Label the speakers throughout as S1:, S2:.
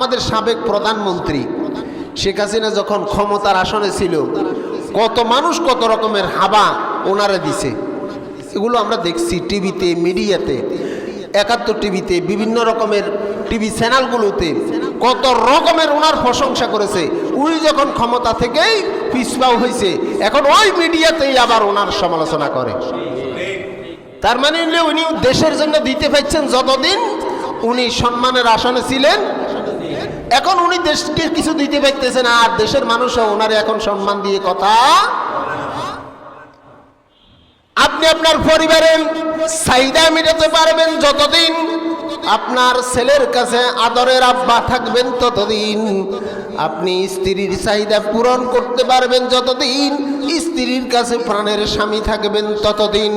S1: আমাদের সাবেক প্রধানমন্ত্রী শেখ হাসিনা যখন ক্ষমতার আসনে ছিল, কত মানুষ কত রকমের হাবা ওনারা দিছে। এগুলো আমরা দেখছি টিভিতে, মিডিয়াতে, একাত্তর টিভিতে, বিভিন্ন রকমের টিভি চ্যানেলগুলোতে, কত রকমের ওনার প্রশংসা করেছে। উনি যখন ক্ষমতা থেকেই পিছপাও হয়েছে এখন ওই মিডিয়াতেই আবার ওনার সমালোচনা করে। তার মানে উনি দেশের জন্য দিতে পারছেন যতদিন উনি সম্মানের আসনে ছিলেন এখন উনি দেশকে কিছু দিতে পারতেছেন আর দেশের মানুষও ওনারে এখন সম্মান দিয়ে কথা আপনি আপনার পরিবারের চাহিদা মেটাতে পারবেন যতদিন আপনার ছেলের কাছে আদরের আব্বা থাকবেন ততদিন। আপনি স্ত্রীর চাহিদা পূরণ করতে পারবেন যতদিন। স্ত্রীর কাছে প্রাণের স্বামী থাকবেন ততদিন।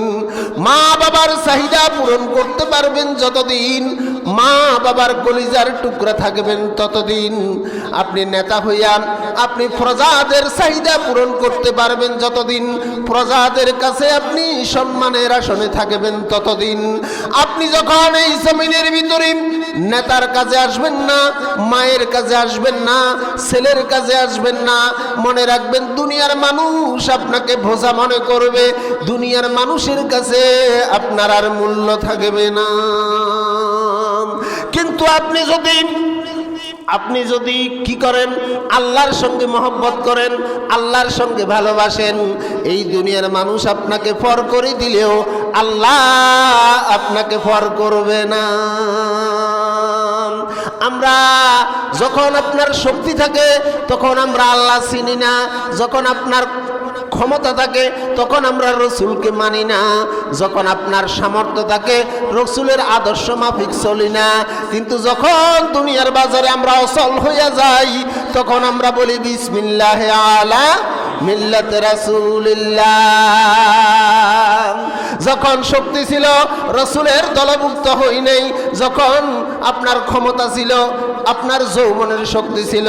S1: মা বাবার চাহিদা পূরণ করতে পারবেন যতদিন। মা বাবার কলিজার টুকরা থাকবেন ততদিন। আপনি নেতা হইয়া আপনি প্রজাদের চাহিদা পূরণ করতে পারবেন যতদিন। প্রজাদের কাছে আপনি সম্মানের আসনে থাকবেন ততদিন। আপনি যখন এই জমিনের ভিতরে নেতার কাজে আসবেন না, মায়ের কাজে আসবেন না, ছেলের কাজে আসবেন না। মনে রাখবেন, দুনিয়ার মানুষ আপনাকে ভোজা মনে করবে, দুনিয়ার মানুষের কাছে আপনার আর মূল্য থাকবে না। কিন্তু আপনি যদি আপনি যদি কি করেন? আল্লাহর সঙ্গে মহব্বত করেন, আল্লাহর সঙ্গে ভালোবাসেন, এই দুনিয়ার মানুষ আপনাকে ফর করে দিলেও আল্লাহ আপনাকে ফর করবে না। আমরা যখন আপনার শক্তি থাকে, তখন আমরা আল্লাহ চিনি না, যখন আপনার ক্ষমতা থাকে, তখন আমরা রসুলকে মানি না। যখন আপনার সামর্থ্য থাকে, রসুলের আদর্শ মাফিক চলি না। কিন্তু যখন দুনিয়ার বাজারে আমরা অসল হইয়া যাই, তখন আমরা বলি, বিসমিল্লাহ আলা মিল্লাতে রাসূলিল্লাহ। যখন শক্তি ছিল, রসুলের দলভুক্ত হই নাই। যখন আপনার ক্ষমতা ছিল, আপনার যৌবনের শক্তি ছিল,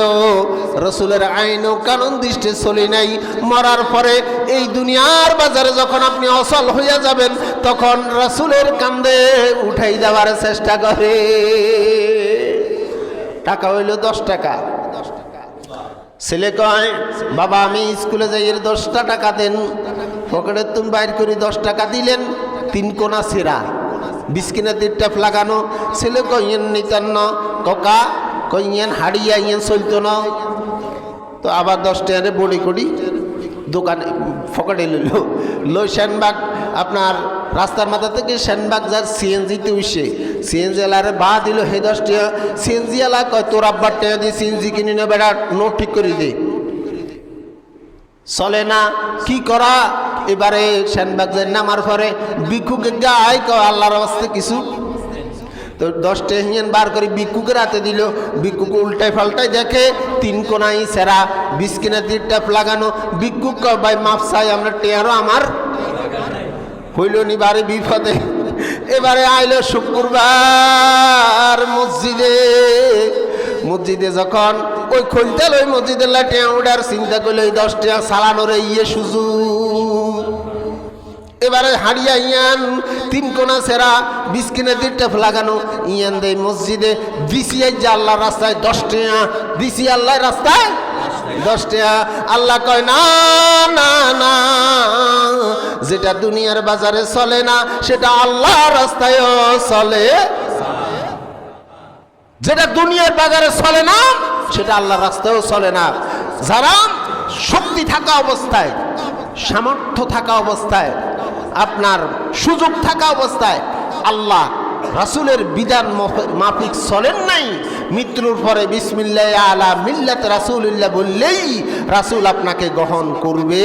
S1: রসুলের আইন ও কানুন দৃষ্টি চলি নাই। মরার পরে এই দুনিয়ার বাজারে যখন আপনি অসল হইয়া যাবেন, তখন রসুলের কান্দে উঠাই দেওয়ার চেষ্টা করে। টাকা হইল দশ টাকা। ছেলে কয়, বাবা, আমি স্কুলে যাই, এর দশটা টাকা দেন। পকেটে তুমি বাইর করে দশ টাকা দিলেন, তিন কোনা সেরা। বিস্কিনা টেপ লাগানো ছেলে কইয়েন নিতান্ন ককা কইয়েন হাড়িয়া ইয়েন চলতো না। তো আবার দশ টাকারে বড়ি করি, দোকানে ফকেটে লইল। লই শ্যানবাগ আপনার রাস্তার মাথা থেকে শ্যানবাগ যার সিএনজিতে উঠছে। সিএনজি এলারে বা দিল, হে দশ টাকা, সিএনজি এলা কয়, তোর আব্বার টাকা দিয়ে সিএনজি কিনে নে বেড়া নোট ঠিক করে দে। চলে না, কি করা? এবারে শ্যানবাগ যায় নামার পরে বিক্ষুকে গায় কয়, আল্লাহর আস্তে কিছু? তো দশটা হিয়ান বার করে বিক্ষুকের হাতে দিল। বিক্ষুকে উল্টাই পাল্টাই দেখে তিন কোনাই সেরা বিস্কিনা দিয়ে ট্যাপ লাগানো। বিক্ষুক কয়, ভাই, মাপ চাই, আমরা টেয়ারও আমার হইল নি বারে বিপদে। এবারে আইলো শুক্রবার মসজিদে। মসজিদে যখন ওই খুলতে ওই মসজিদের লাটে উড়ার চিন্তা করলে ওই দশ টাকা সালানোর ইয়ে সুযোগ। এবারে হাড়িয়া ইয়ান, তিন কোনা সেরা, বিস্কিনে দিকটা লাগানো ইয়ান দেয় মসজিদে। বিসিআই যে আল্লাহ রাস্তায় দশ বিসি আল্লাহ রাস্তায় দশ টাকা আল্লাহ কয়, না না না, যেটা দুনিয়ার বাজারে চলে না, সেটা আল্লাহ রাস্তায়ও চলে। যেটা দুনিয়ার বাজারে চলে না, সেটা আল্লাহ রাস্তায়ও চলে না। যারা শক্তি থাকা অবস্থায়, সামর্থ্য থাকা অবস্থায় আপনার সুযোগ থাকা অবস্থায় আল্লাহ রাসুলের বিধান মাফিক চলেন নাই। মৃত্যুর পরে বিসমিল্লা আলা মিল্লাত রাসুলিল্লাহ বললেই রাসুল আপনাকে গ্রহণ করবে।